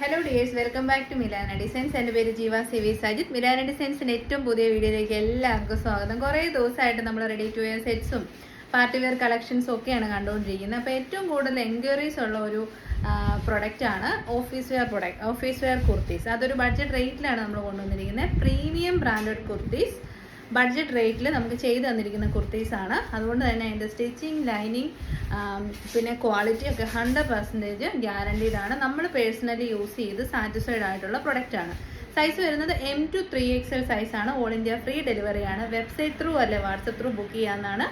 Hello dears welcome back to Milana designs എന്റെ പേര് Jeeva C V Sajith Milana ഡിസൈൻസിന്റെ ഏറ്റവും പുതിയ വീഡിയോയിലേക്ക് എല്ലാവർക്കും സ്വാഗതം. കുറേ ദിവസമായിട്ട് നമ്മൾ റെഡി ടു വെയർ സെറ്റ്സും പാർട്ടി വെയർ കളക്ഷൻസും ഒക്കെയാണ് കണ്ടുകൊണ്ടിരിക്കുന്നത്. അപ്പോൾ ഏറ്റവും കൂടുതൽ എൻക്വയറീസ് ഉള്ള ഒരു പ്രൊഡക്റ്റാണ് office wear product office wear kurtis അതൊരു ബഡ്ജറ്റ് റേറ്റിലാണ് നമ്മൾ കൊണ്ടുവന്നിരിക്കുന്നത്. പ്രീമിയം ബ്രാൻഡഡ് കുർത്തീസ് ബഡ്ജറ്റ് റേറ്റിൽ നമുക്ക് ചെയ്തു തന്നിരിക്കുന്ന കുർത്തീസാണ് അതുകൊണ്ട് തന്നെ അതിന്റെ സ്റ്റിച്ചിങ് ലൈനിങ് പിന്നെ ക്വാളിറ്റി ഒക്കെ ഹൺഡ്രഡ് പെർസെന്റേജ് ഗ്യാരണ്ടീഡ് ആണ്. നമ്മൾ പേഴ്സണലി യൂസ് ചെയ്ത് സാറ്റിസ്ഫൈഡ് ആയിട്ടുള്ള പ്രൊഡക്റ്റ് ആണ്. സൈസ് വരുന്നത് M to three X L സൈസാണ് ഓൾ ഇന്ത്യ ഫ്രീ ഡെലിവറിയാണ് വെബ്സൈറ്റ് ത്രൂ അല്ലെ വാട്സപ്പ് ത്രൂ ബുക്ക് ചെയ്യാമെന്നാണ്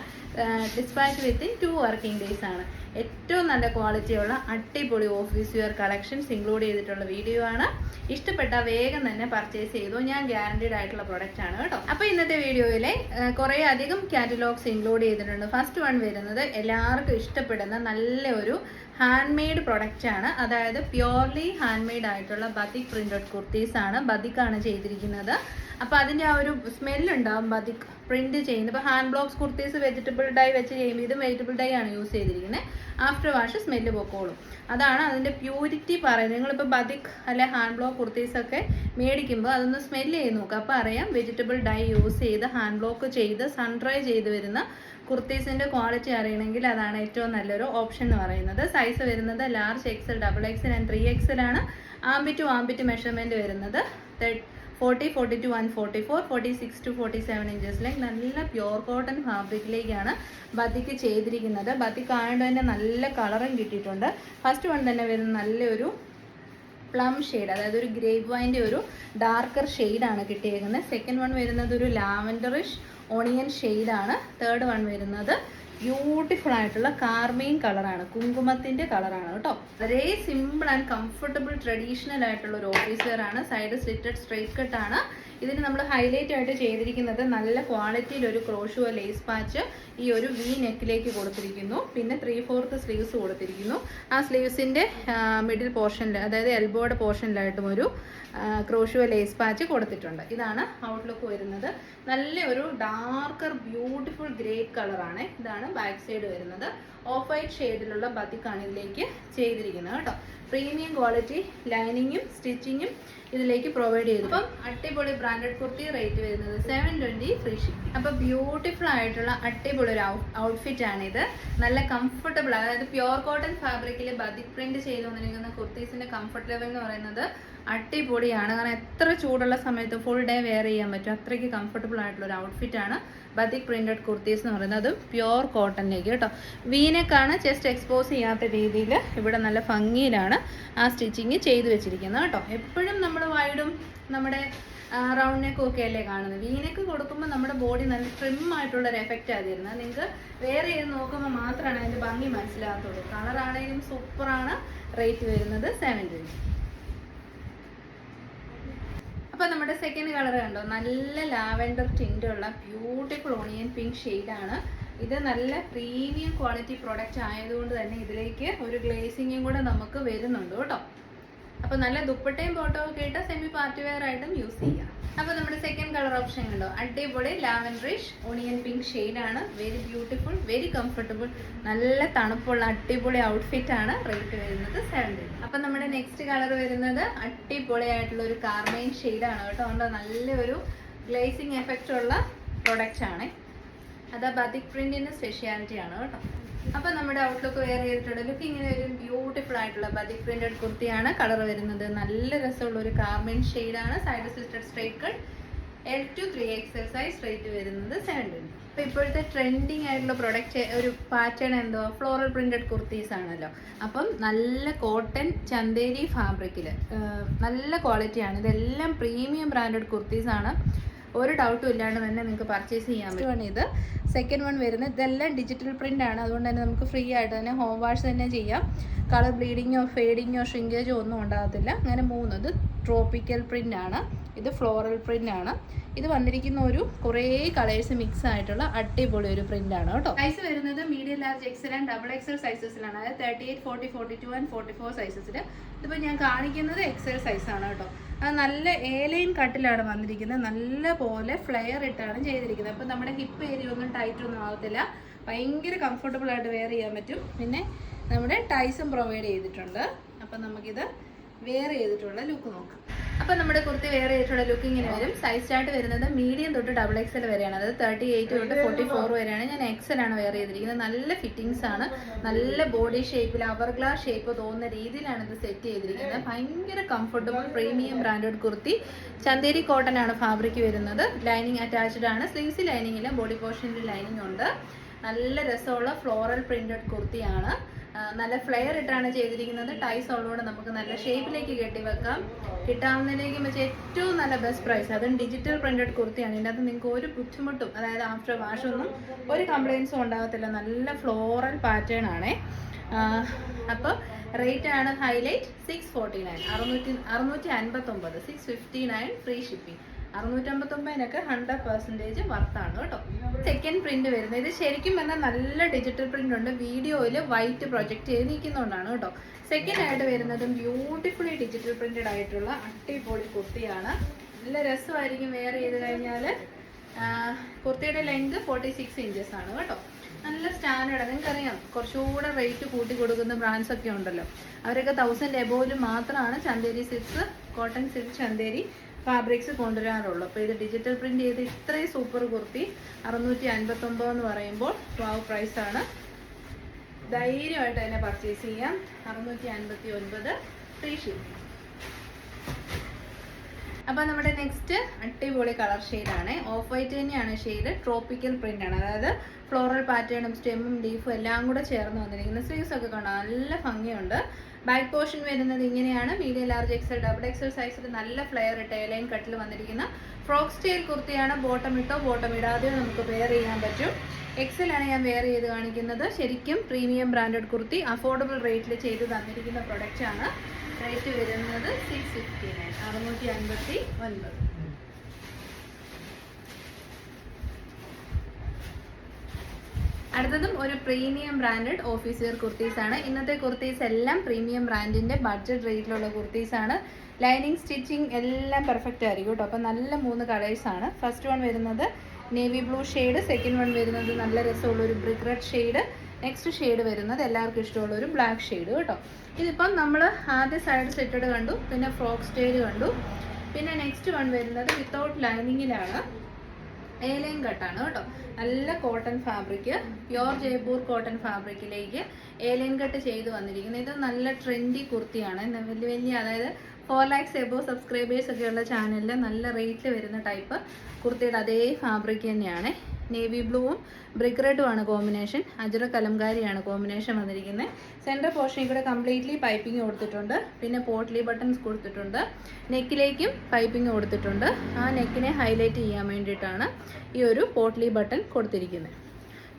dispatch within two working days ആണ്. ഏറ്റവും നല്ല ക്വാളിറ്റിയുള്ള അടിപൊളി ഓഫീസ് വെയർ കളക്ഷൻസ് ഇൻക്ലൂഡ് ചെയ്തിട്ടുള്ള വീഡിയോ ആണ്. ഇഷ്ടപ്പെട്ട വേഗം തന്നെ പർച്ചേസ് ചെയ്തു. ഞാൻ ഗ്യാരണ്ടീഡ് ആയിട്ടുള്ള പ്രൊഡക്റ്റ് ആണ് കേട്ടോ. അപ്പോൾ ഇന്നത്തെ വീഡിയോയിലെ കുറേ അധികം കാറ്റലോഗ്സ് ഇൻക്ലൂഡ് ചെയ്തിട്ടുണ്ട്. ഫസ്റ്റ് വൺ വരുന്നത് എല്ലാവർക്കും ഇഷ്ടപ്പെടുന്ന നല്ല ഒരു ഹാൻഡ് മെയ്ഡ് പ്രൊഡക്റ്റ് ആണ്. അതായത് പ്യോർലി ഹാൻഡ് മെയ്ഡ് ആയിട്ടുള്ള ബതിക് പ്രിന്റഡ് കുർത്തീസ് ആണ്. ബതിക്കാണ് ചെയ്തിരിക്കുന്നത്. അപ്പോൾ അതിന്റെ ആ ഒരു സ്മെല്ലുണ്ടാകുമ്പോൾ അത് പ്രിന്റ് ചെയ്യുന്നത്. ഇപ്പോൾ hand blocks kurtis vegetable dye വെച്ച് ചെയ്യുമ്പോൾ ഇതും വെജിറ്റബിൾ ഡൈ ആണ് യൂസ് ചെയ്തിരിക്കുന്നത് ആഫ്റ്റർ വാഷ് സ്മെല്ല് പൊക്കോളും. അതാണ് അതിന്റെ പ്യൂരിറ്റി പറയുന്നത്. നിങ്ങളിപ്പോൾ ബതിക് അല്ലെ ഹാൻഡ് ബ്ലോക്ക് കുർത്തീസ് ഒക്കെ മേടിക്കുമ്പോൾ അതൊന്ന് സ്മെല്ല് ചെയ്ത് നോക്കുക അപ്പോൾ അറിയാം വെജിറ്റബിൾ ഡൈ യൂസ് ചെയ്ത് ഹാൻഡ് ബ്ലോക്ക് ചെയ്ത് സൺ ഡ്രൈ ചെയ്ത് വരുന്ന കുർത്തീസിന്റെ ക്വാളിറ്റി അറിയണമെങ്കിൽ അതാണ് ഏറ്റവും നല്ലൊരു ഓപ്ഷൻ എന്ന് പറയുന്നത്. സൈസ് വരുന്നത് large XL double XL and three XL ആണ്. ആംബിറ്റ് ടു ആംബിറ്റ് മെഷർമെന്റ് വരുന്നത്. Forty forty two one forty four forty six to forty seven ഇഞ്ചസിലേക്ക് നല്ല പ്യുവർ കോട്ടൺ ഫാബ്രിക്കിലേക്കാണ് ബത്തിക്ക് ചെയ്തിരിക്കുന്നത്. ബത്തിക്ക് ആയതുകൊണ്ട് തന്നെ നല്ല കളറും കിട്ടിയിട്ടുണ്ട്. ഫസ്റ്റ് വൺ തന്നെ വരുന്ന നല്ലൊരു പ്ലം ഷെയ്ഡ് അതായത് ഒരു ഗ്രേപ്പ് വൈന്റെ ഒരു ഡാർക്കർ ഷെയ്ഡാണ് കിട്ടിയേക്കുന്നത്. സെക്കൻഡ് വൺ വരുന്നത് ഒരു ലാവൻഡറിഷ് ഓണിയൻ ഷെയ്ഡാണ് തേർഡ് വൺ വരുന്നത് ബ്യൂട്ടിഫുൾ ആയിട്ടുള്ള കാർമീൻ കളറാണ് കുങ്കുമത്തിന്റെ കളറാണ് കേട്ടോ. വളരെ സിമ്പിൾ ആൻഡ് കംഫർട്ടബിൾ ട്രഡീഷണൽ ആയിട്ടുള്ള ഒരു ഓഫീസ് വെയർ ആണ്. സൈഡ് സ്ലിറ്റഡ് സ്ട്രൈറ്റ് കട്ട് ആണ്. ഇതിന് നമ്മൾ ഹൈലൈറ്റ് ആയിട്ട് ചെയ്തിരിക്കുന്നത് നല്ല ക്വാളിറ്റിയിൽ ഒരു ക്രോഷോ ലേസ് പാച്ച് ഈ ഒരു വി നെക്കിലേക്ക് കൊടുത്തിരിക്കുന്നു. പിന്നെ ത്രീ ഫോർത്ത് സ്ലീവ്സ് കൊടുത്തിരിക്കുന്നു. ആ സ്ലീവ്സിന്റെ മിഡിൽ പോർഷനിൽ അതായത് എൽബോയുടെ പോർഷനിലായിട്ടും ഒരു ക്രോഷുവ ലേസ് പാച്ച് കൊടുത്തിട്ടുണ്ട്. ഇതാണ് ഔട്ട്ലുക്ക് വരുന്നത്. നല്ല ഒരു ഡാർക്കർ ബ്യൂട്ടിഫുൾ ഗ്രേ കളറാണ് ഇതാണ് ബാക്ക് സൈഡ് വരുന്നത്. ഓഫ് വൈറ്റ് ഷെയ്ഡിലുള്ള ബത്തിക്കാണ് ഇതിലേക്ക് ചെയ്തിരിക്കുന്നത് കേട്ടോ. പ്രീമിയം ക്വാളിറ്റി ലൈനിങ്ങും സ്റ്റിച്ചിങ്ങും ഇതിലേക്ക് പ്രൊവൈഡ് ചെയ്തു അപ്പം അടിപൊളി ബ്രാൻഡഡ് കുർത്തി റേറ്റ് വരുന്നത് സെവൻ ട്വന്റി ഫ്രീ ഷിപ്പിംഗ് അപ്പം ബ്യൂട്ടിഫുൾ ആയിട്ടുള്ള അടിപൊളി ഒരു ഔട്ട്ഫിറ്റ് ആണിത്. നല്ല കംഫർട്ടബിൾ അതായത് പ്യുവർ കോട്ടൺ ഫാബ്രിക്കിൽ ബതിക് പ്രിന്റ് ചെയ്ത് വന്നിരിക്കുന്ന കുർത്തീസിന്റെ കംഫർട്ട് ലെവൽ എന്ന് പറയുന്നത് അടിപൊളിയാണ്. കാരണം എത്ര ചൂടുള്ള സമയത്ത് ഫുൾ ഡേ വെയർ ചെയ്യാൻ പറ്റും. അത്രയ്ക്ക് കംഫർട്ടബിൾ ആയിട്ടുള്ള ഒരു ഔട്ട്ഫിറ്റ് ആണ് ബതിക് പ്രിന്റഡ് കുർത്തീസ് എന്ന് പറയുന്നത്. അതും പ്യുവർ കോട്ടണിലേക്ക് കേട്ടോ. വീനക്കാണ് ചെസ്റ്റ് എക്സ്പോസ് ചെയ്യാത്ത രീതിയിൽ ഇവിടെ നല്ല ഭംഗിയിലാണ് ആ സ്റ്റിച്ചിങ് ചെയ്തു വെച്ചിരിക്കുന്നത് കേട്ടോ. എപ്പോഴും നമ്മൾ വൈഡും നമ്മുടെ റൗണ്ട് നെക്കും ഒക്കെ അല്ലേ കാണുന്നത്. വീനക്ക് കൊടുക്കുമ്പോൾ നമ്മുടെ ബോഡി നല്ല ട്രിം ആയിട്ടുള്ള ഒരു എഫക്റ്റ് ആണ് തരുന്നത് നിങ്ങൾക്ക് വേറെ ചെയ്ത് നോക്കുമ്പോൾ മാത്രമാണ് അതിന്റെ ഭംഗി മനസ്സിലാകത്തുള്ളൂ. കളറാണെങ്കിലും സൂപ്പറാണ് റേറ്റ് വരുന്നത് സെവൻ ട്വന്റി അപ്പോൾ നമ്മുടെ സെക്കൻഡ് കളർ കണ്ടോ? നല്ല ലാവൻഡർ ടിന്റുള്ള ബ്യൂട്ടിഫുൾ ഓണിയൻ പിങ്ക് ഷെയ്ഡാണ് ഇത് നല്ല പ്രീമിയം ക്വാളിറ്റി പ്രോഡക്റ്റ് ആയതുകൊണ്ട് തന്നെ ഇതിലേക്ക് ഒരു ഗ്ലേസിങ്ങും കൂടെ നമുക്ക് വരുന്നുണ്ട് കേട്ടോ. അപ്പോൾ നല്ല ദുപ്പട്ടയും ബോട്ടോ ഒക്കെ ഇട്ട് സെമി പാർട്ടി വെയർ ആയിട്ടും യൂസ് ചെയ്യാം. അപ്പോൾ നമ്മുടെ സെക്കൻഡ് കളർ ഓപ്ഷൻ കണ്ടോ? അടിപൊളി ലാവൻഡറിഷ് ഓണിയൻ പിങ്ക് ഷെയ്ഡാണ് വെരി ബ്യൂട്ടിഫുൾ വെരി കംഫർട്ടബിൾ നല്ല തണുപ്പുള്ള അടിപൊളി ഔട്ട്ഫിറ്റ് ആണ് റേറ്റ് വരുന്നത് സെവന്റി അപ്പം നമ്മുടെ നെക്സ്റ്റ് കളർ വരുന്നത് അടിപൊളി ആയിട്ടുള്ള ഒരു കാർമൈൻ ഷെയ്ഡാണ് കേട്ടോ. അതുകൊണ്ട് നല്ലൊരു ഗ്ലേസിങ് എഫക്റ്റ് ഉള്ള പ്രൊഡക്റ്റ് ആണ്. അത് ബതിക് പ്രിന്റിന്റെ സ്പെഷ്യാലിറ്റി ആണ് കേട്ടോ. അപ്പൊ നമ്മുടെ ഔട്ട്ലുക്ക് വെയർ ചെയ്തിട്ടുള്ള ലുക്ക് ഇങ്ങനെ ഒരു ബ്യൂട്ടിഫുൾ ആയിട്ടുള്ള ബതിക് പ്രിന്റഡ് കുർത്തിയാണ്. കളർ വരുന്നത് നല്ല രസമുള്ള ഒരു കാർമൻ ആണ്. Side slitted cut L to three XL size straight വരുന്നത് സെവൻ ട്വന്റി അപ്പോൾ ഇപ്പോഴത്തെ ട്രെൻഡിങ് ആയിട്ടുള്ള പ്രൊഡക്റ്റ് ഒരു പാറ്റേൺ എന്തോ ഫ്ലോറൽ പ്രിന്റഡ് കുർത്തീസ് ആണല്ലോ. അപ്പം നല്ല കോട്ടൺ ചന്തേരി ഫാബ്രിക്കിൽ നല്ല ക്വാളിറ്റിയാണ് ഇതെല്ലാം പ്രീമിയം ബ്രാൻഡഡ് ആണ്. ഒരു ഡൗട്ടും ഇല്ലാണ്ട് തന്നെ നിങ്ങൾക്ക് പർച്ചേസ് ചെയ്യാൻ പറ്റും. ഇത്. സെക്കൻഡ് വൺ വരുന്നത് ഇതെല്ലാം ഡിജിറ്റൽ പ്രിന്റ് ആണ്. അതുകൊണ്ട് തന്നെ നമുക്ക് ഫ്രീ ആയിട്ട് തന്നെ ഹോം വാഷ് തന്നെ ചെയ്യാം. കളർ ബ്ലീഡിങ്ങോ ഫേഡിങ്ങോ ഷ്രിങ്കേജോ ഒന്നും ഉണ്ടാകത്തില്ല. അങ്ങനെ മൂന്നത് ട്രോപ്പിക്കൽ പ്രിന്റ് ആണ്. ഇത് ഫ്ലോറൽ പ്രിന്റ് ആണ്. ഇത് വന്നിരിക്കുന്ന ഒരു കുറേ കളേഴ്സ് മിക്സ് ആയിട്ടുള്ള അടിപൊളി ഒരു പ്രിന്റ് ആണ് കേട്ടോ. സൈസ് വരുന്നത് medium large XL and double XL സൈസസിലാണ് അതായത് thirty eight forty forty two and forty four സൈസസിൽ ഇതിപ്പോൾ ഞാൻ കാണിക്കുന്നത് എക്സൽ സൈസാണ് കേട്ടോ. അത് നല്ല ഏലയും കട്ടിലാണ് വന്നിരിക്കുന്നത്. നല്ല പോലെ ഫ്ലെയർ ഇട്ടാണ് ചെയ്തിരിക്കുന്നത്. അപ്പം നമ്മുടെ ഹിപ്പ് ഏരിയ ഒന്നും ടൈറ്റ് ഒന്നും ആവത്തില്ല. ഭയങ്കര കംഫർട്ടബിൾ ആയിട്ട് വെയർ ചെയ്യാൻ പറ്റും. പിന്നെ നമ്മുടെ ടൈസും പ്രൊവൈഡ് ചെയ്തിട്ടുണ്ട്. അപ്പം നമുക്കിത് വെയർ ചെയ്തിട്ടുള്ള ലുക്ക് നോക്കാം. അപ്പൊ നമ്മുടെ കുർത്തി വേറെ ചെയ്തിട്ടുള്ള ലുക്ക് ഇങ്ങനെ വരും. സൈസ് ചാർട്ട് വരുന്നത് മീഡിയം തൊട്ട് ഡബിൾ എക്സൽ വരെയാണ്. അതായത് തേർട്ടി എയ്റ്റ് തൊട്ട് ഫോർട്ടി ഫോർ വരെയാണ്. ഞാൻ എക്സൽ ആണ് വെയർ ചെയ്തിരിക്കുന്നത്. നല്ല ഫിറ്റിംഗ്സ് ആണ്. നല്ല ബോഡി ഷേപ്പിൽ അവർ ഗ്ലാസ് ഷേപ്പ് തോന്നുന്ന രീതിയിലാണ് ഇത് സെറ്റ് ചെയ്തിരിക്കുന്നത്. ഭയങ്കര comfortable premium branded kurti. Chanderi cotton ആണ് ഫാബ്രിക് വരുന്നത്. ലൈനിങ് അറ്റാച്ച്ഡ് ആണ്. സ്ലീവ്സ് ലൈനിങ്ങിലും ബോഡി പോർഷനിൽ ലൈനിങ് ഉണ്ട്. നല്ല രസമുള്ള ഫ്ലോറൽ പ്രിന്റഡ് കുർത്തിയാണ്. നല്ല ഫ്ലെയർ ഇട്ടാണ് ചെയ്തിരിക്കുന്നത്. ടൈസ് ഉള്ളതുകൊണ്ട് നമുക്ക് നല്ല ഷേപ്പിലേക്ക് കെട്ടി വെക്കാം. കിട്ടാവുന്നതിലേക്ക് വെച്ച് ഏറ്റവും നല്ല ബെസ്റ്റ് പ്രൈസ് അതും ഡിജിറ്റൽ പ്രിന്റഡ് കുർത്തിയാണ്. ഇതിന്റെ അകത്ത് നിങ്ങൾക്ക് ഒരു ബുദ്ധിമുട്ടും അതായത് ആഫ്റ്റർ വാഷ് ഒന്നും ഒരു കംപ്ലയിൻസും ഉണ്ടാകത്തില്ല. നല്ല ഫ്ലോറൽ പാറ്റേൺ ആണേ. അപ്പോൾ റേറ്റ് ആണ് ഹൈലൈറ്റ് സിക്സ് ഫോർട്ടി നയൻ അറുന്നൂറ്റി അറുന്നൂറ്റി അൻപത്തൊമ്പത്. Six fifty nine free shipping അറുന്നൂറ്റമ്പത്തൊമ്പതിനൊക്കെ hundred percentage വർത്താണ് കേട്ടോ. സെക്കൻഡ് പ്രിന്റ് വരുന്നത്. ഇത് ശരിക്കും പറഞ്ഞാൽ നല്ല ഡിജിറ്റൽ പ്രിന്റ് ഉണ്ട്. വീഡിയോയിൽ വൈറ്റ് പ്രൊജക്റ്റ് ചെയ്ത് നിൽക്കുന്നതുകൊണ്ടാണ് കേട്ടോ. സെക്കൻഡ് ആയിട്ട് വരുന്നതും ബ്യൂട്ടിഫുള്ളി ഡിജിറ്റൽ പ്രിന്റഡ് ആയിട്ടുള്ള അട്ടിപൊളി കുർത്തിയാണ്. നല്ല രസമായിരിക്കും വെയർ ചെയ്ത് കഴിഞ്ഞാൽ കുർത്തിയുടെ ലെങ്ത് ഫോർട്ടി സിക്സ് ഇഞ്ചസ് ആണ് കേട്ടോ. നല്ല സ്റ്റാൻഡേർഡ് നിങ്ങൾക്കറിയാം കുറച്ചുകൂടെ റേറ്റ് കൂട്ടി കൊടുക്കുന്ന ബ്രാൻഡ്സ് ഒക്കെ ഉണ്ടല്ലോ. അവരൊക്കെ തൗസൻഡ് എബോവിൽ മാത്രമാണ് Chanderi silks cotton silk Chanderi fabrics കൊണ്ടുവരാറുള്ളൂ. അപ്പോൾ ഇത് ഡിജിറ്റൽ പ്രിന്റ് ചെയ്ത് ഇത്രയും സൂപ്പർ കുർത്തി അറുന്നൂറ്റി അൻപത്തൊമ്പത് എന്ന് പറയുമ്പോൾ വാവ് പ്രൈസ് ആണ്. ധൈര്യമായിട്ട് തന്നെ പർച്ചേസ് ചെയ്യാം. അറുന്നൂറ്റി അൻപത്തി ഒൻപത് ഫ്രീ ഷിപ്പിംഗ് അപ്പോൾ നമ്മുടെ നെക്സ്റ്റ് അടിപൊളി കളർ ആണ്. ഓഫ് വൈറ്റ് തന്നെയാണ് ഷെയ്ഡ് ട്രോപ്പിക്കൽ പ്രിന്റ് ആണ്. അതായത് ഫ്ലോറൽ പാറ്റേണും സ്റ്റെമ്മും ലീഫും എല്ലാം കൂടെ ചേർന്ന് വന്നിരിക്കുന്നത് സ്ലീവ്സ് ഒക്കെ കാണാം നല്ല ഭംഗിയുണ്ട്. ബാക്ക് പോർഷൻ വരുന്നത് ഇങ്ങനെയാണ്. Medium large XL double XL സൈസിൽ നല്ല ഫ്ലെയർ ഇട്ട് ലൈൻ കട്ടിൽ വന്നിരിക്കുന്ന ഫ്രോക്ക് സ്റ്റൈൽ കുർത്തിയാണ് ബോട്ടം ഇട്ടോ ബോട്ടം ഇടാതെയോ നമുക്ക് വെയർ ചെയ്യാൻ പറ്റും. എക്സൽ ആണ് ഞാൻ വെയർ ചെയ്ത് കാണിക്കുന്നത്. ശരിക്കും പ്രീമിയം ബ്രാൻഡഡ് കുർത്തി അഫോർഡബിൾ റേറ്റിൽ ചെയ്ത് തന്നിരിക്കുന്ന പ്രൊഡക്റ്റ് ആണ്. റേറ്റ് വരുന്നത് സിക്സ് ഫിഫ്റ്റി നയൻ അറുന്നൂറ്റി അൻപത്തി ഒൻപത്. അടുത്തതും ഒരു premium branded office wear kurtis ആണ്. ഇന്നത്തെ കുർത്തീസ് എല്ലാം പ്രീമിയം ബ്രാൻഡിന്റെ ബഡ്ജറ്റ് റേറ്റിലുള്ള കുർത്തീസ് ആണ്. ലൈനിങ് സ്റ്റിച്ചിങ് എല്ലാം പെർഫെക്റ്റ് ആയിരിക്കും കേട്ടോ അപ്പം നല്ല മൂന്ന് കളേഴ്സ് ആണ്. ഫസ്റ്റ് വൺ വരുന്നത് navy blue shade second one വരുന്നത് നല്ല രസമുള്ള ഒരു brick red shade next shade വരുന്നത് എല്ലാവർക്കും ഇഷ്ടമുള്ള ഒരു ബ്ലാക്ക് ഷെയ്ഡ് കേട്ടോ ഇതിപ്പം നമ്മൾ ആദ്യ സൈഡ് സെറ്റഡ് കണ്ടു പിന്നെ ഫ്രോക്ക് സ്റ്റൈൽ കണ്ടു. പിന്നെ നെക്സ്റ്റ് വൺ വരുന്നത് വിത്തൗട്ട് ലൈനിങ്ങിലാണ് എ ലൈൻ കട്ടാണ് കേട്ടോ. നല്ല cotton fabric pure Jaipur cotton ഫാബ്രിക്കിലേക്ക് A line cut ചെയ്ത് വന്നിരിക്കുന്നത് ഇത് നല്ല ട്രെൻഡി കുർത്തിയാണ്. വലിയ വലിയ അതായത് ഫോർ ലാക്സ് എബോ സബ്സ്ക്രൈബേഴ്സ് ഒക്കെയുള്ള ചാനലിൽ നല്ല റേറ്റിൽ വരുന്ന ടൈപ്പ് കുർത്തിയുടെ അതേ ഫാബ്രിക് തന്നെയാണ്. നേവി ബ്ലൂവും ബ്രിക്ക് റെഡും ആണ് കോമ്പിനേഷൻ അജറ കലംകാരിയാണ് കോമ്പിനേഷൻ വന്നിരിക്കുന്നത്. സെന്റർ പോർഷനിൽ കൂടെ കംപ്ലീറ്റ്ലി പൈപ്പിംഗ് കൊടുത്തിട്ടുണ്ട്. പിന്നെ പോട്ട്ലി ബട്ടൺസ് കൊടുത്തിട്ടുണ്ട്. നെക്കിലേക്കും പൈപ്പിംഗ് കൊടുത്തിട്ടുണ്ട്. ആ നെക്കിനെ ഹൈലൈറ്റ് ചെയ്യാൻ വേണ്ടിയിട്ടാണ് ഈ ഒരു പോട്ട്ലി ബട്ടൺ കൊടുത്തിരിക്കുന്നത്.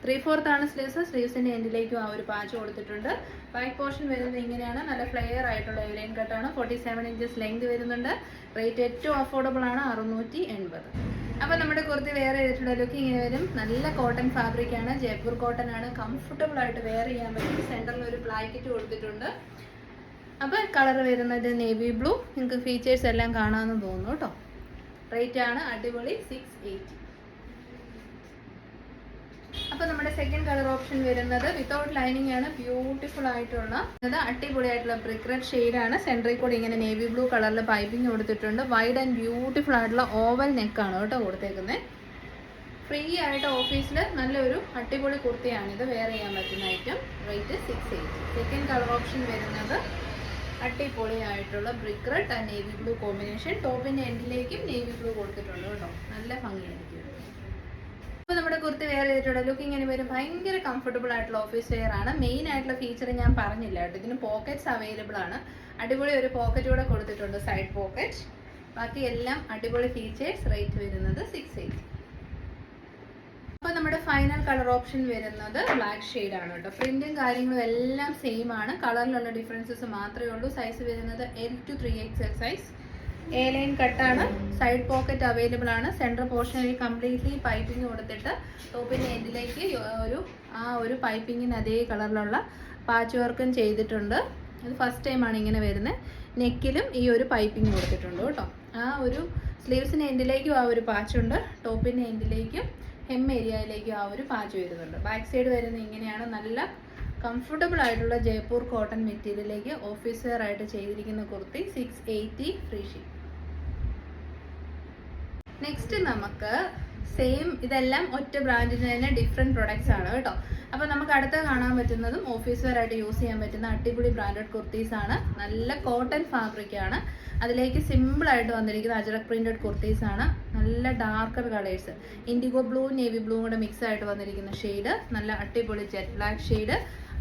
ത്രീ ആണ് സ്ലീവ്സ് സ്ലീവ്സിന്റെ എൻഡിലേക്കും ആ ഒരു പാച്ച് കൊടുത്തിട്ടുണ്ട്. ബാക്ക് പോർഷൻ വരുന്നത് ഇങ്ങനെയാണ്. നല്ല ഫ്ലെയർ ആയിട്ടുള്ള ലൈൻ കട്ടാണ് ഫോർട്ടി സെവൻ ഇഞ്ചസ് ലെങ്ത് വരുന്നുണ്ട്. റേറ്റ് ഏറ്റവും അഫോർഡബിൾ ആണ് അറുന്നൂറ്റി എൺപത് അപ്പോൾ നമ്മുടെ കുർത്തി വെയർ ചെയ്തിട്ടുള്ള ലുക്ക് ഇങ്ങനെ വരും. നല്ല കോട്ടൺ ഫാബ്രിക് ആണ്. ജയ്പൂർ കോട്ടൺ ആണ്. കംഫർട്ടബിൾ ആയിട്ട് വെയർ ചെയ്യാൻ പറ്റും. സെന്ററിൽ ഒരു ബ്ലാക്കറ്റ് കൊടുത്തിട്ടുണ്ട്. അപ്പോൾ കളർ വരുന്നത് നേവി ബ്ലൂ നിങ്ങൾക്ക് ഫീച്ചേഴ്സ് എല്ലാം കാണാമെന്ന് തോന്നുന്നു കേട്ടോ. റേറ്റ് ആണ് അടിപൊളി സിക്സ് എയ്റ്റ് അപ്പൊ നമ്മുടെ സെക്കൻഡ് കളർ ഓപ്ഷൻ വരുന്നത് വിത്തൗട്ട് ലൈനിങ് ആണ്. ബ്യൂട്ടിഫുൾ ആയിട്ടുള്ള അത് അടിപൊളിയായിട്ടുള്ള ബ്രിക്ക് റെഡ് ഷെയ്ഡ് ആണ്. സെൻട്രിൽ കൂടി ഇങ്ങനെ നേവി ബ്ലൂ കളറിൽ പൈപ്പിംഗ് കൊടുത്തിട്ടുണ്ട്. വൈഡ് ആൻഡ് ബ്യൂട്ടിഫുൾ ആയിട്ടുള്ള ഓവൽ നെക്കാണ് കേട്ടോ കൊടുത്തേക്കുന്നത് ഫ്രീ ആയിട്ട് ഓഫീസിൽ നല്ലൊരു അടിപൊളി കുർത്തിയാണ് ഇത്. വെയർ ചെയ്യാൻ പറ്റുന്ന item rate six eight second colour option വരുന്നത് അടിപൊളിയായിട്ടുള്ള brick red and navy blue combination ടോപ്പിന്റെ എൻഡിലേക്കും നേവി ബ്ലൂ കൊടുത്തിട്ടുണ്ട് കേട്ടോ. നല്ല ഭംഗിയായിരിക്കും ഇപ്പോൾ നമ്മുടെ കുർത്തി വെയർ ചെയ്തിട്ടുള്ള ലുക്ക് ഇങ്ങനെ വരും ഭയങ്കര കംഫർട്ടബിൾ ആയിട്ടുള്ള ഓഫീസ് വെയർ ആണ്. മെയിൻ ആയിട്ടുള്ള ഫീച്ചർ ഞാൻ പറഞ്ഞില്ല കേട്ടോ. ഇതിന് പോക്കറ്റ്സ് അവൈലബിൾ ആണ്. അടിപൊളി ഒരു പോക്കറ്റ് കൂടെ കൊടുത്തിട്ടുണ്ട് സൈഡ് പോക്കറ്റ് ബാക്കി എല്ലാം അടിപൊളി ഫീച്ചേഴ്സ് റേറ്റ് വരുന്നത് സിക്സ് എയ്റ്റ് അപ്പോൾ നമ്മുടെ ഫൈനൽ കളർ ഓപ്ഷൻ വരുന്നത് ബ്ലാക്ക് ആണ് കേട്ടോ. പ്രിന്റും കാര്യങ്ങളും എല്ലാം സെയിം ആണ്. കളറിലുള്ള ഡിഫറൻസസ് മാത്രമേ ഉള്ളൂ. സൈസ് വരുന്നത് L to three X size A line കട്ടാണ് side pocket available ആണ്. സെൻട്രൽ പോർഷനിൽ കംപ്ലീറ്റ്ലി പൈപ്പിംഗ് കൊടുത്തിട്ട് ടോപ്പിന്റെ എൻഡിലേക്ക് ഒരു ആ ഒരു പൈപ്പിങ്ങിന് അതേ കളറിലുള്ള പാച്ച് വർക്കും ചെയ്തിട്ടുണ്ട്. ഇത് ഫസ്റ്റ് ടൈമാണ് ഇങ്ങനെ വരുന്നത് നെക്കിലും ഈ ഒരു പൈപ്പിംഗ് കൊടുത്തിട്ടുണ്ട് കേട്ടോ. ആ ഒരു സ്ലീവ്സിന്റെ എൻഡിലേക്കും ആ ഒരു പാച്ചുണ്ട് ടോപ്പിന്റെ എൻഡിലേക്കും ഹെം ഏരിയയിലേക്കും ആ ഒരു പാച്ച് വരുന്നുണ്ട്. ബാക്ക് സൈഡ് വരുന്നത് ഇങ്ങനെയാണ്. നല്ല കംഫർട്ടബിൾ ആയിട്ടുള്ള ജയ്പൂർ കോട്ടൺ മെറ്റീരിയലിലേക്ക് ഓഫീസ് വെയർ ആയിട്ട് ചെയ്തിരിക്കുന്ന kurti six eighty free next നമുക്ക് സെയിം ഇതെല്ലാം ഒറ്റ ബ്രാൻഡിന് തന്നെ ഡിഫറെന്റ് പ്രൊഡക്ട്സ് ആണ് കേട്ടോ. അപ്പോൾ നമുക്ക് അടുത്ത കാണാൻ പറ്റുന്നതും ഓഫീസ് വരായിട്ട് യൂസ് ചെയ്യാൻ പറ്റുന്ന അടിപൊളി ബ്രാൻഡഡ് കുർത്തീസ് ആണ്. നല്ല കോട്ടൺ ഫാബ്രിക് ആണ്. അതിലേക്ക് സിമ്പിളായിട്ട് വന്നിരിക്കുന്ന അജറക് പ്രിന്റഡ് കുർത്തീസ് ആണ്. നല്ല darker colours indigo blue navy blue കൂടെ മിക്സ് ആയിട്ട് വന്നിരിക്കുന്ന ഷെയ്ഡ് നല്ല അടിപൊളി ജെറ്റ് ബ്ലാക്ക് ഷെയ്ഡ്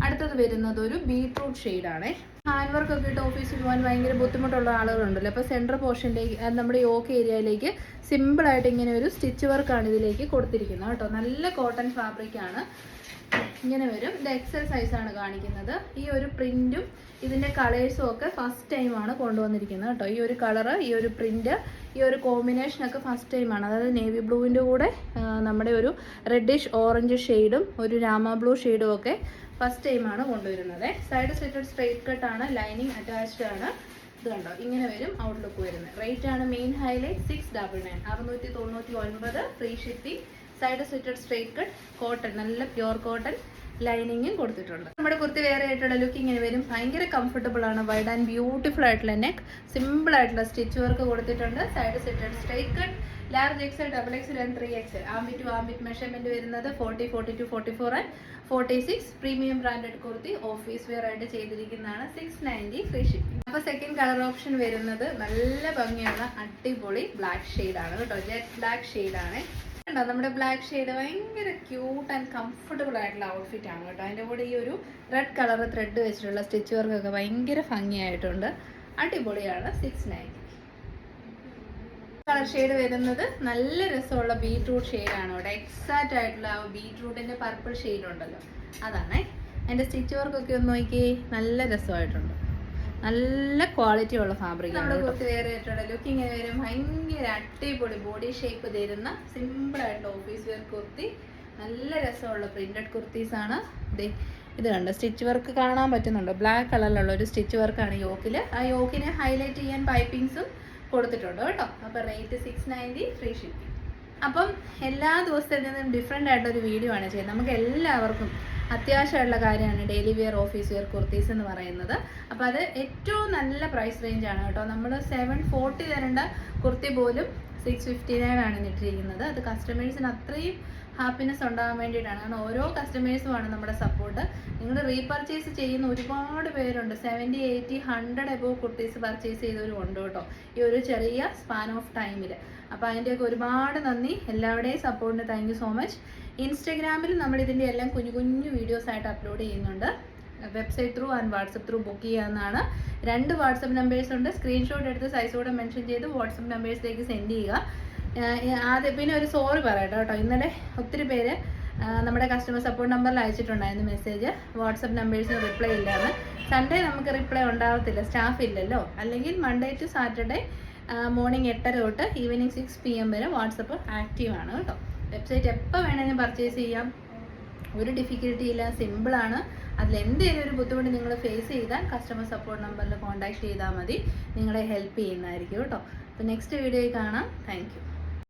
അടുത്തത് വരുന്നത് ഒരു ബീട്രൂട്ട് ഷെയ്ഡാണേ ഹാൻഡ് വർക്ക് ഒക്കെ ഇട്ട് ഓഫീസിൽ പോകാൻ ഭയങ്കര ബുദ്ധിമുട്ടുള്ള ആളുകളുണ്ടല്ലോ. അപ്പോൾ സെൻട്രൽ പോർഷനിലേക്ക് നമ്മുടെ യോക്ക് ഏരിയയിലേക്ക് സിമ്പിളായിട്ട് ഇങ്ങനെ ഒരു സ്റ്റിച്ച് വർക്കാണ് ഇതിലേക്ക് കൊടുത്തിരിക്കുന്നത് കേട്ടോ. നല്ല കോട്ടൺ ഫാബ്രിക്കാണ് ഇങ്ങനെ വരും. ഇത് എക്സൽ സൈസാണ് കാണിക്കുന്നത്. ഈ ഒരു പ്രിന്റും ഇതിന്റെ കളേഴ്സും ഒക്കെ ഫസ്റ്റ് ടൈമാണ് കൊണ്ടുവന്നിരിക്കുന്നത് കേട്ടോ. ഈ ഒരു കളറ് ഈ ഒരു പ്രിന്റ് ഈ ഒരു കോമ്പിനേഷനൊക്കെ ഫസ്റ്റ് ടൈമാണ് അതായത് നേവി ബ്ലൂവിന്റെ കൂടെ നമ്മുടെ ഒരു റെഡിഷ് ഓറഞ്ച് ഷെയ്ഡും ഒരു രാമ ബ്ലൂ ഷെയ്ഡും ഒക്കെ ഫസ്റ്റ് ടൈമാണ് കൊണ്ടുവരുന്നത്. സൈഡ് സ്ലിറ്റഡ് സ്ട്രൈറ്റ് ആണ് ലൈനിങ് അറ്റാച്ച്ഡ് ആണ്. ഇത് കണ്ടോ? ഇങ്ങനെ വരും ഔട്ട്ലുക്ക് വരുന്നത്. റേറ്റ് ആണ് main highlight six double nine അറുന്നൂറ്റി തൊണ്ണൂറ്റി ഒൻപത് free shipping side slitted straight cut cotton നല്ല പ്യുവർ കോട്ടൺ ലൈനിങ്ങും കൊടുത്തിട്ടുണ്ട്. നമ്മുടെ കുർത്തി വേറെ ആയിട്ടുള്ള ലുക്ക് ഇങ്ങനെ വരും. ഭയങ്കര കംഫർട്ടബിൾ ആണ്. വൈഡ് ആൻഡ് ബ്യൂട്ടിഫുൾ ആയിട്ടുള്ള നെക്ക് സിമ്പിൾ ആയിട്ടുള്ള സ്റ്റിച്ച് വർക്ക് കൊടുത്തിട്ടുണ്ട്. Side slitted straight cut large XL double XL and three XL armpit to armpit measurement വരുന്നത് forty forty two forty four and forty six premium branded kurti office wear ആയിട്ട് ചെയ്തിരിക്കുന്നതാണ് six ninety free shipping അപ്പോൾ second colour option വരുന്നത് നല്ല ഭംഗിയുള്ള അടിപൊളി black ഷെയ്ഡാണ് കേട്ടോ. ജെറ്റ് ബ്ലാക്ക് ഷെയ്ഡാണ് കണ്ടോ? നമ്മുടെ ബ്ലാക്ക് ഷെയ്ഡ് ഭയങ്കര ക്യൂട്ട് ആൻഡ് കംഫർട്ടബിൾ ആയിട്ടുള്ള ഔട്ട്ഫിറ്റ് ആണ് കേട്ടോ. അതിന്റെ കൂടെ ഈ ഒരു റെഡ് കളർ ത്രെഡ് വെച്ചിട്ടുള്ള സ്റ്റിച്ച് വർക്കൊക്കെ ഭയങ്കര ഭംഗിയായിട്ടുണ്ട്. അടിപൊളിയാണ് സിക്സ് നയന്റി കളർ ഷെയ്ഡ് വരുന്നത് നല്ല രസമുള്ള ബീട്രൂട്ട് ഷെയ്ഡാണ് ഇവിടെ എക്സാക്റ്റ് ആയിട്ടുള്ള ആ ബീട്രൂട്ടിന്റെ പർപ്പിൾ ഷെയ്ഡ് ഉണ്ടല്ലോ. അതാണേ. എന്റെ സ്റ്റിച്ച് വർക്കൊക്കെ ഒന്ന് നോക്കി നല്ല രസമായിട്ടുണ്ട്. നല്ല ക്വാളിറ്റി ഉള്ള ഫാബ്രിക് നമ്മുടെ കുർത്തി വേറെ ആയിട്ടുള്ള ലുക്ക് ഇങ്ങനെ വരും. ഭയങ്കര അടിപൊളി ബോഡി ഷേപ്പ് തരുന്ന സിമ്പിൾ ആയിട്ടുള്ള ഓഫീസ് വെയർ കുർത്തി. നല്ല രസമുള്ള പ്രിന്റഡ് കുർത്തീസ് ആണ്. ദേ ഇത് കണ്ടോ? സ്റ്റിച്ച് വർക്ക് കാണാൻ പറ്റുന്നുണ്ട്. ബ്ലാക്ക് കളറിലുള്ള ഒരു സ്റ്റിച്ച് വർക്കാണ് യോക്കിൽ ആ യോക്കിനെ ഹൈലൈറ്റ് ചെയ്യാൻ പൈപ്പിങ്സും കൊടുത്തിട്ടുണ്ട് കേട്ടോ. അപ്പോൾ rate six ninety free shipping അപ്പം എല്ലാ ദിവസത്തിൽ നിന്നും ഡിഫറെന്റ് ആയിട്ടൊരു വീഡിയോ ആണ് ചെയ്യുന്നത്. നമുക്ക് എല്ലാവർക്കും അത്യാവശ്യമായിട്ടുള്ള കാര്യമാണ് daily wear office wear kurtis എന്ന് പറയുന്നത്. അപ്പോൾ അത് ഏറ്റവും നല്ല പ്രൈസ് റേഞ്ച് ആണ് കേട്ടോ. നമ്മൾ സെവൻ ഫോർട്ടി തരേണ്ട കുർത്തി പോലും സിക്സ് ഫിഫ്റ്റി നയൻ ആണ് ഇട്ടിരിക്കുന്നത്. അത് കസ്റ്റമേഴ്സിന് അത്രയും ഹാപ്പിനെസ് ഉണ്ടാകാൻ വേണ്ടിയിട്ടാണ്. കാരണം ഓരോ കസ്റ്റമേഴ്സും ആണ് നമ്മുടെ സപ്പോർട്ട് നിങ്ങൾ റീപർച്ചേസ് ചെയ്യുന്ന ഒരുപാട് പേരുണ്ട്. Seventy eighty hundred above kurtis purchase ചെയ്തവരും ഉണ്ട് കേട്ടോ. ഈ ഒരു ചെറിയ സ്പാൻ ഓഫ് ടൈമിൽ അപ്പോൾ അതിന്റെയൊക്കെ ഒരുപാട് നന്ദി. എല്ലാവരുടെയും സപ്പോർട്ടിന് താങ്ക് സോ മച്ച് ഇൻസ്റ്റഗ്രാമിൽ നമ്മൾ ഇതിന്റെ എല്ലാം കുഞ്ഞു കുഞ്ഞു വീഡിയോസ് ആയിട്ട് അപ്ലോഡ് ചെയ്യുന്നുണ്ട്. Website through and WhatsApp through book ചെയ്യാവുന്നതാണ്. രണ്ട് വാട്സപ്പ് നമ്പേഴ്സ് ഉണ്ട്. സ്ക്രീൻഷോട്ട് എടുത്ത് സൈസോടെ മെൻഷൻ ചെയ്ത് വാട്സപ്പ് നമ്പേഴ്സിലേക്ക് സെൻഡ് ചെയ്യുക. ആദ്യം പിന്നെ ഒരു സോറി പറയട്ടോ കേട്ടോ. ഇന്നലെ ഒത്തിരി പേര് നമ്മുടെ കസ്റ്റമർ സപ്പോർട്ട് നമ്പറിൽ അയച്ചിട്ടുണ്ടായിരുന്നു മെസ്സേജ് വാട്സപ്പ് നമ്പേഴ്സിന് റിപ്ലൈ ഇല്ലാന്ന്. സൺഡേ നമുക്ക് റിപ്ലൈ ഉണ്ടാവത്തില്ല. സ്റ്റാഫ് ഇല്ലല്ലോ. അല്ലെങ്കിൽ മൺഡേ ടു സാറ്റർഡേ മോർണിംഗ് എട്ടര തൊട്ട് ഈവനിങ് സിക്സ് പി എം വരെ വാട്സപ്പ് ആക്റ്റീവ് ആണ് കേട്ടോ. വെബ്സൈറ്റ് എപ്പോൾ വേണമെങ്കിലും പർച്ചേസ് ചെയ്യാം. ഒരു ഡിഫിക്കൽട്ടി ഇല്ല. സിമ്പിളാണ് അതിൽ എന്തെങ്കിലും ഒരു ബുദ്ധിമുട്ട് നിങ്ങൾ ഫേസ് ചെയ്താൽ കസ്റ്റമർ സപ്പോർട്ട് നമ്പറിൽ കോൺടാക്ട് ചെയ്താൽ മതി. നിങ്ങളെ ഹെൽപ്പ് ചെയ്യുന്നതായിരിക്കും കേട്ടോ. അപ്പോൾ നെക്സ്റ്റ് വീഡിയോയിൽ കാണാം. താങ്ക്